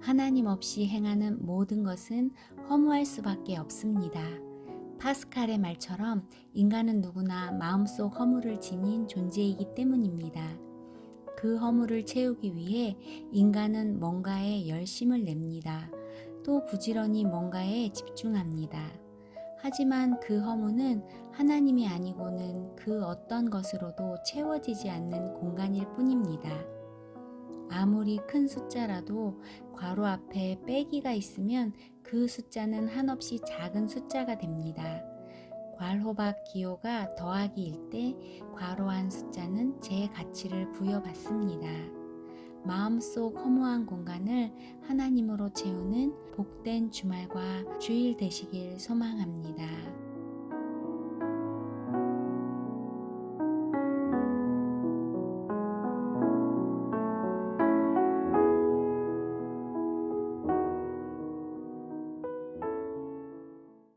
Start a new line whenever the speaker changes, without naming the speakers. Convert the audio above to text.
하나님 없이 행하는 모든 것은 허무할 수밖에 없습니다. 파스칼의 말처럼 인간은 누구나 마음속 허물을 지닌 존재이기 때문입니다. 그 허물을 채우기 위해 인간은 뭔가에 열심을 냅니다. 또 부지런히 뭔가에 집중합니다. 하지만 그 허무는 하나님이 아니고는 그 어떤 것으로도 채워지지 않는 공간일 뿐입니다. 아무리 큰 숫자라도 괄호 앞에 빼기가 있으면 그 숫자는 한없이 작은 숫자가 됩니다. 괄호박 기호가 더하기일 때 괄호한 숫자는 제 가치를 부여받습니다. 마음속 허무한 공간을 하나님으로 채우는 복된 주말과 주일 되시길 소망합니다.